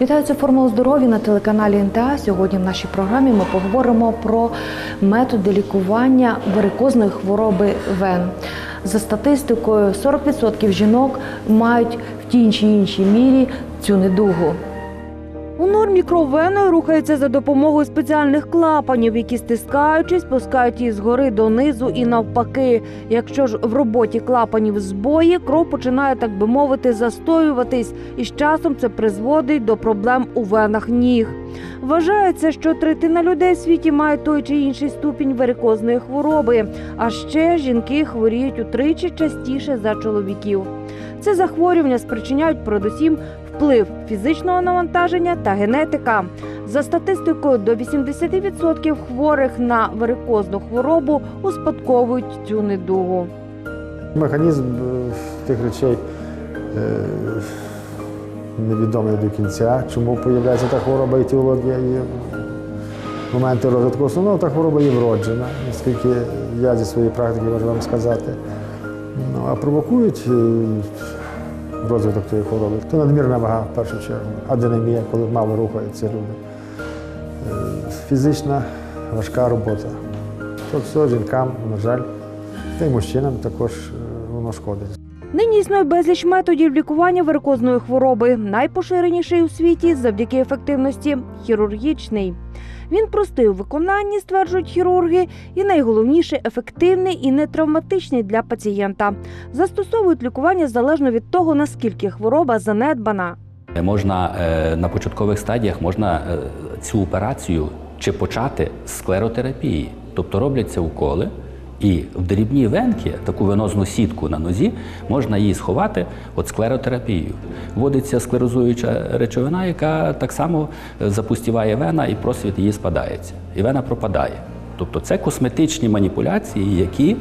Вітаю, це формула здоров'я на телеканалі НТА. Сьогодні в нашій програмі ми поговоримо про методи лікування варикозної хвороби вен. За статистикою, 40% жінок мають в тій чи іншій мірі цю недугу. У нормі кров веною рухається за допомогою спеціальних клапанів, які стискаючись, пускають її згори донизу і навпаки. Якщо ж в роботі клапанів збої, кров починає, так би мовити, застоюватись, і з часом це призводить до проблем у венах ніг. Вважається, що третина людей в світі мають той чи інший ступінь варикозної хвороби. А ще жінки хворіють утричі частіше за чоловіків. Це захворювання спричиняють передусім вплив фізичного навантаження та генетика. За статистикою, до 80% хворих на варикозну хворобу успадковують цю недугу. Механізм е, тих речей е, невідомий до кінця, чому з'являється та хвороба етіологія і моменти розвитку. Основного та хвороба є вроджена, наскільки я зі своєї практики можу вам сказати. Ну, а провокують е, розвиток цієї хвороби. То надмірна вага в першу чергу, аденемія, коли мало рухаються люди. Е, Фізична важка робота. То все жінкам, на жаль, та й мужчинам також е, воно шкодить. Нині існує безліч методів лікування варикозної хвороби. Найпоширеніший у світі завдяки ефективності хірургічний. Він простий у виконанні, стверджують хірурги, і найголовніше ефективний і нетравматичний для пацієнта. Застосовують лікування залежно від того, наскільки хвороба занедбана. Можна е, на початкових стадіях можна е, цю операцію чи почати з склеротерапії, тобто робляться уколи, і в дрібні венки, таку венозну сітку на нозі, можна її сховати от склеротерапією. Вводиться склерозуюча речовина, яка так само е, запустіває вена і просвіт її спадається. І вена пропадає. Тобто це косметичні маніпуляції, які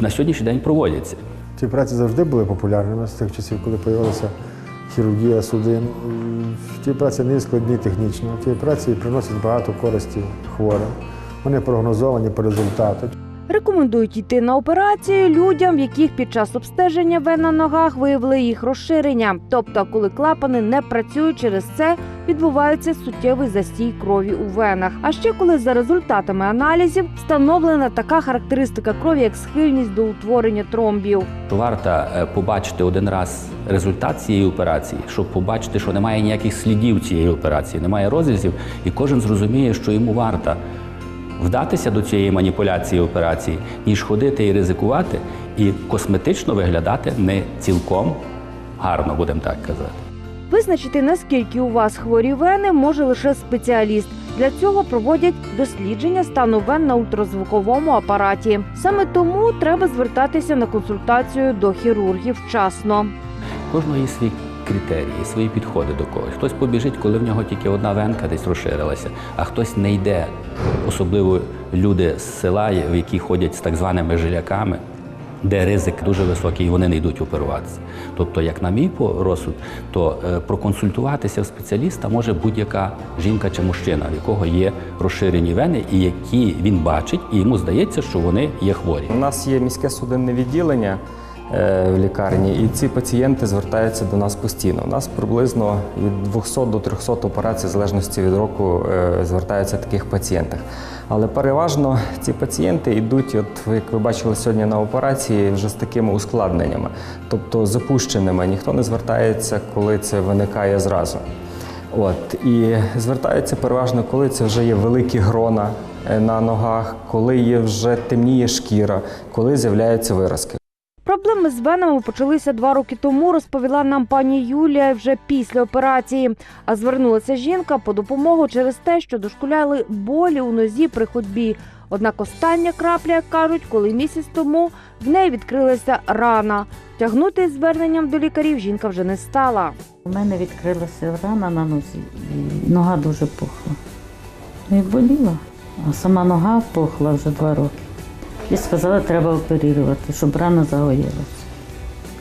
на сьогоднішній день проводяться. Ці праці завжди були популярними з тих часів, коли з'явилася хірургія судин. Ті праці не складні технічно. Ті праці приносять багато користі хворим. Вони прогнозовані по результату. Рекомендують йти на операцію людям, в яких під час обстеження вен на ногах виявили їх розширення. Тобто, коли клапани не працюють через це, відбувається суттєвий застій крові у венах. А ще коли за результатами аналізів встановлена така характеристика крові, як схильність до утворення тромбів. варто е, побачити один раз результат цієї операції, щоб побачити, що немає ніяких слідів цієї операції, немає розрізів, і кожен зрозуміє, що йому варто вдатися до цієї маніпуляції операції, ніж ходити і ризикувати, і косметично виглядати не цілком гарно, будемо так казати. Визначити наскільки у вас хворі вени може лише спеціаліст. Для цього проводять дослідження стану вен на ультразвуковому апараті. Саме тому треба звертатися на консультацію до хірургів вчасно. Кожного є свій критерії, свої підходи до когось. Хтось побіжить, коли в нього тільки одна венка десь розширилася, а хтось не йде. Особливо люди з села, в які ходять з так званими жиляками, де ризик дуже високий, і вони не йдуть оперуватися. Тобто, як на мій розсуд, то е, проконсультуватися в спеціаліста може будь-яка жінка чи мужчина, в якого є розширені вени, і які він бачить, і йому здається, що вони є хворі. У нас є міське судинне відділення в лікарні, і ці пацієнти звертаються до нас постійно. У нас приблизно від 200 до 300 операцій, в залежності від року, е, звертаються таких пацієнтах. Але переважно ці пацієнти йдуть, от як ви бачили сьогодні на операції, вже з такими ускладненнями, тобто запущеними. Ніхто не звертається, коли це виникає зразу. От і звертаються переважно, коли це вже є великі грона е, на ногах, коли є вже темніє шкіра, коли з'являються виразки. Проблеми з венами почалися два роки тому, розповіла нам пані Юлія вже після операції. А звернулася жінка по допомогу через те, що дошкуляли болі у нозі при ходьбі. Однак остання крапля, як кажуть, коли місяць тому в неї відкрилася рана. Тягнути зверненням до лікарів жінка вже не стала. У мене відкрилася рана на нозі, і нога дуже пухла. Ну, І боліла. А сама нога пухла вже два роки. І сказали, треба оперувати, щоб рана загоїлася.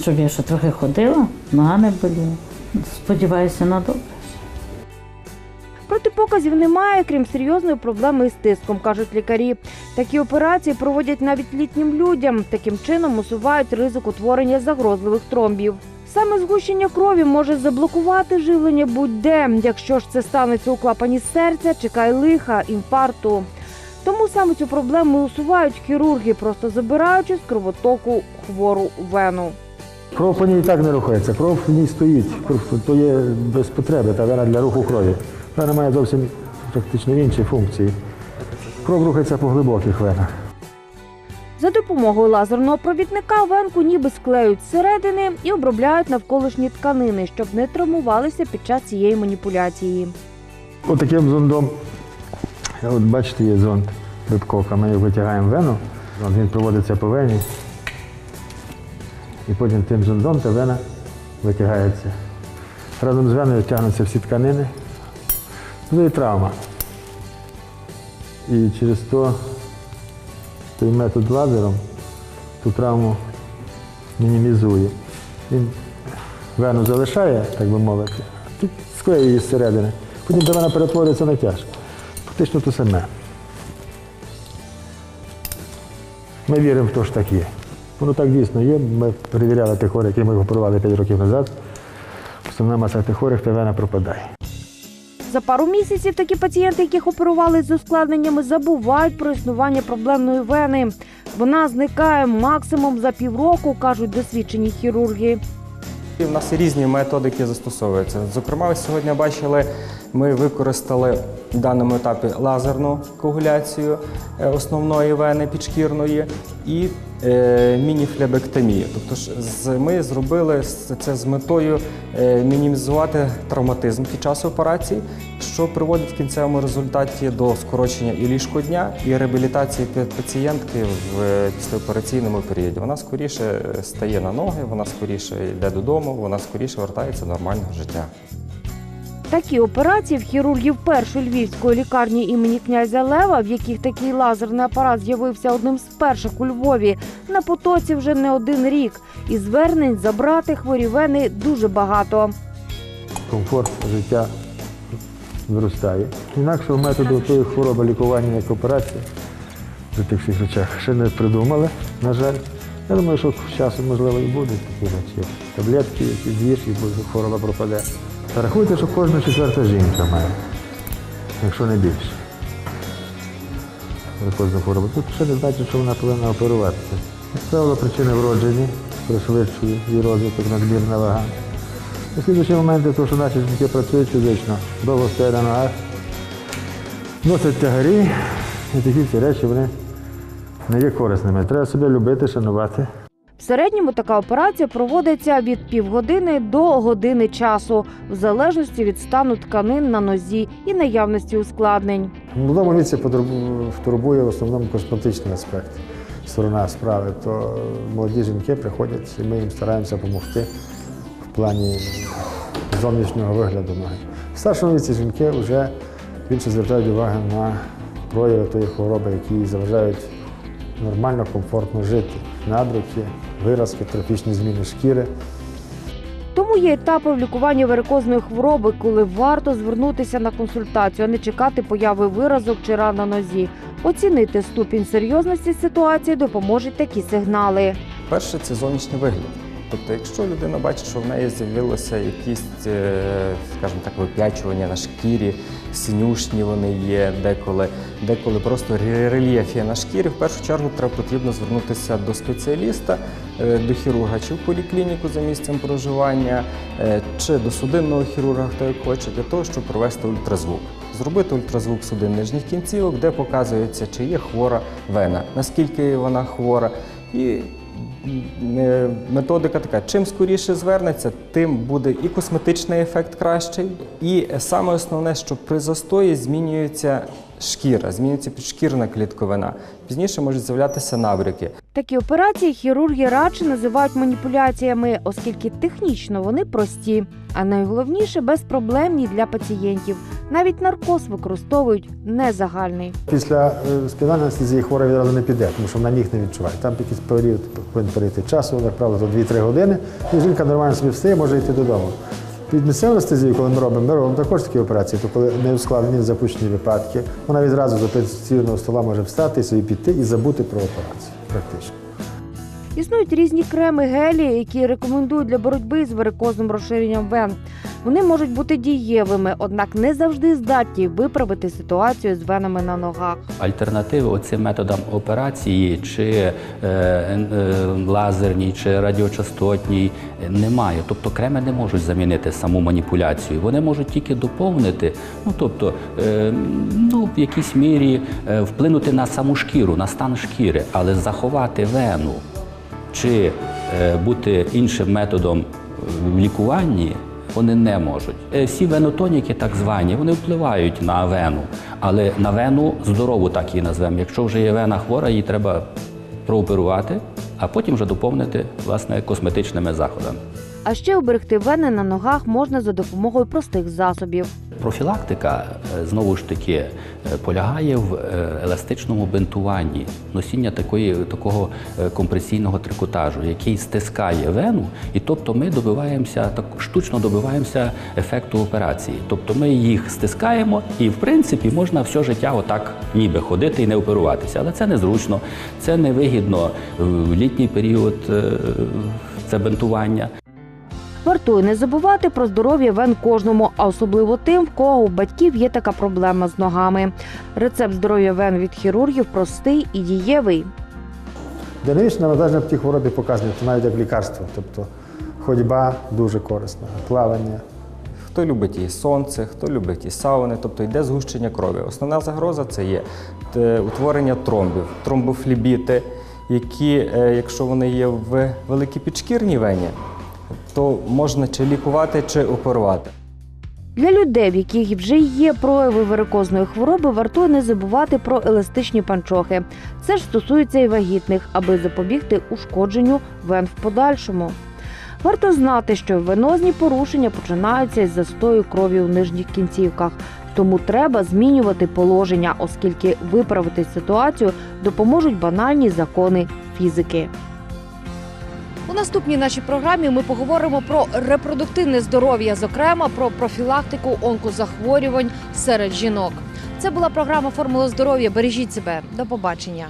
Щоб я ще трохи ходила, нога не боліла. Сподіваюся на добре. Протипоказів немає, крім серйозної проблеми із тиском, кажуть лікарі. Такі операції проводять навіть літнім людям. Таким чином усувають ризик утворення загрозливих тромбів. Саме згущення крові може заблокувати живлення будь-де. Якщо ж це станеться у клапані серця, чекай лиха, інфаркту. Тому саме цю проблему усувають хірурги, просто забираючи з кровотоку хвору вену. Кров по ній і так не рухається, кров в ній стоїть, кров то є без потреби, та вена для руху крові. Вена має зовсім практично інші функції. Кров рухається по глибоких венах. За допомогою лазерного провідника венку ніби склеють зсередини і обробляють навколишні тканини, щоб не травмувалися під час цієї маніпуляції. Отаким зондом, от бачите, є зонд Бибковка. Ми витягаємо в вену, він проводиться по вені. І потім тим зондом та вена витягається. Разом з веною тягнуться всі тканини. Це і травма. І через то той метод лазером ту травму мінімізує. Він вену залишає, так би мовити, склеює її зсередини. Потім та вена перетворюється на тяжко. Фактично те саме. Ми віримо в те, що так є. Воно так дійсно є. Ми перевіряли тих хворих, які ми оперували 5 років назад. Основна маса тих хворих, та вена пропадає. За пару місяців такі пацієнти, яких оперували з ускладненнями, забувають про існування проблемної вени. Вона зникає максимум за півроку, кажуть досвідчені хірурги. В нас різні методики застосовуються. Зокрема, ви сьогодні бачили, ми використали в даному етапі лазерну коагуляцію е, основної вени підшкірної і е, мініфлебектомію. Тобто ми зробили це з метою е, мінімізувати травматизм під час операції, що приводить в кінцевому результаті до скорочення і ліжкодня, і реабілітації пацієнтки в післяопераційному періоді. Вона скоріше стає на ноги, вона скоріше йде додому, вона скоріше вертається до нормального життя. Такі операції в хірургів першої львівської лікарні імені князя Лева, в яких такий лазерний апарат з'явився одним з перших у Львові, на потоці вже не один рік. І звернень забрати хворі вени дуже багато. комфорт життя зростає. Інакшого методу тої хвороби лікування, як операція, при тих всіх речах ще не придумали, на жаль. Я думаю, що з часом, можливо, і будуть такі речі. Таблетки, які з'їш, і хвороба пропаде. Рахуйте, що кожна четверта жінка має, якщо не більше. Кожна хвороба. Тут ще не значить, що вона повинна оперуватися. Правило, причини вроджені, пришвидшує її розвиток, надмірна вага. На слідчі моменти, то, що наші жінки працюють фізично, довго стоять на ногах, носять тягарі, і такі всі речі вони не є корисними. Треба себе любити, шанувати. В середньому така операція проводиться від півгодини до години часу, в залежності від стану тканин на нозі і наявності ускладнень. В молодому віці турбує в основному косметичний аспект, сторона справи. То молоді жінки приходять, і ми їм стараємося допомогти в плані зовнішнього вигляду ноги. В старшому віці жінки вже більше звертають увагу на прояви тої хвороби, які заважають нормально, комфортно жити. Набряки, виразки, трофічні зміни шкіри. Тому є етапи в лікуванні варикозної хвороби, коли варто звернутися на консультацію, а не чекати появи виразок чи ран на нозі. Оцінити ступінь серйозності ситуації допоможуть такі сигнали. Перше це зовнішній вигляд. Тобто, якщо людина бачить, що в неї з'явилося якісь, е, скажімо так, вип'ячування на шкірі, синюшні вони є деколи, деколи просто рельєф є на шкірі, в першу чергу треба потрібно звернутися до спеціаліста, е, до хірурга, чи в поліклініку за місцем проживання, е, чи до судинного хірурга, хто як хоче, для того, щоб провести ультразвук. Зробити ультразвук судин нижніх кінцівок, де показується, чи є хвора вена, наскільки вона хвора. І Методика така: чим скоріше звернеться, тим буде і косметичний ефект кращий, і саме основне, що при застої змінюється шкіра, змінюється підшкірна клітковина. Пізніше можуть з'являтися набряки. Такі операції хірурги радше називають маніпуляціями, оскільки технічно вони прості, а найголовніше безпроблемні для пацієнтів. Навіть наркоз використовують не загальний. Після е, спінальної анестезії хвора відразу не піде, тому що вона ніг не відчуває. Там якийсь період повинен перейти часу, як правило, то 2-3 години, і жінка нормально собі встає, може йти додому. Під місцевою анестезією, коли ми робимо, ми робимо також такі операції, то коли не ускладнені запущені випадки, вона відразу з операційного стола може встати собі піти і забути про операцію. Практично. Існують різні креми, гелі, які рекомендують для боротьби з варикозним розширенням вен. Вони можуть бути дієвими, однак не завжди здатні виправити ситуацію з венами на ногах. Альтернативи оцим методам операції, чи е, е, лазерній, чи радіочастотній е, немає. Тобто креми не можуть замінити саму маніпуляцію. Вони можуть тільки доповнити, ну тобто е, ну, в якійсь мірі е, вплинути на саму шкіру, на стан шкіри, але заховати вену чи е, бути іншим методом в лікуванні. Вони не можуть. Е, Всі венотоніки, так звані, вони впливають на вену, але на вену здорову, так її назвемо. Якщо вже є вена хвора, її треба прооперувати, а потім вже доповнити власне косметичними заходами. А ще оберегти вени на ногах можна за допомогою простих засобів. Профілактика е, знову ж таки е, полягає в е, еластичному бинтуванні, носіння такої, такого компресійного трикотажу, який стискає вену, і тобто ми добиваємося так штучно добиваємося ефекту операції. Тобто ми їх стискаємо, і в принципі можна все життя отак ніби ходити і не оперуватися. Але це незручно, це невигідно в літній період це бинтування. Вартує не забувати про здоров'я вен кожному, а особливо тим, в кого у батьків є така проблема з ногами. Рецепт здоров'я вен від хірургів простий і дієвий. Динамічне навантаження в тій хворобі показує, то навіть як лікарство. Тобто ходьба дуже корисна, плавання. Хто любить і сонце, хто любить і сауни, тобто йде згущення крові. Основна загроза це є е, утворення тромбів, тромбофлібіти, які, е, якщо вони є в великій підшкірній вені, то можна чи лікувати, чи оперувати. Для людей, в яких вже є прояви варикозної хвороби, вартує не забувати про еластичні панчохи. Це ж стосується і вагітних, аби запобігти ушкодженню вен в подальшому. Варто знати, що венозні порушення починаються із застою крові у нижніх кінцівках. Тому треба змінювати положення, оскільки виправити ситуацію допоможуть банальні закони фізики. У наступній нашій програмі ми поговоримо про репродуктивне здоров'я, зокрема про профілактику онкозахворювань серед жінок. Це була програма Формула здоров'я. Бережіть себе. До побачення.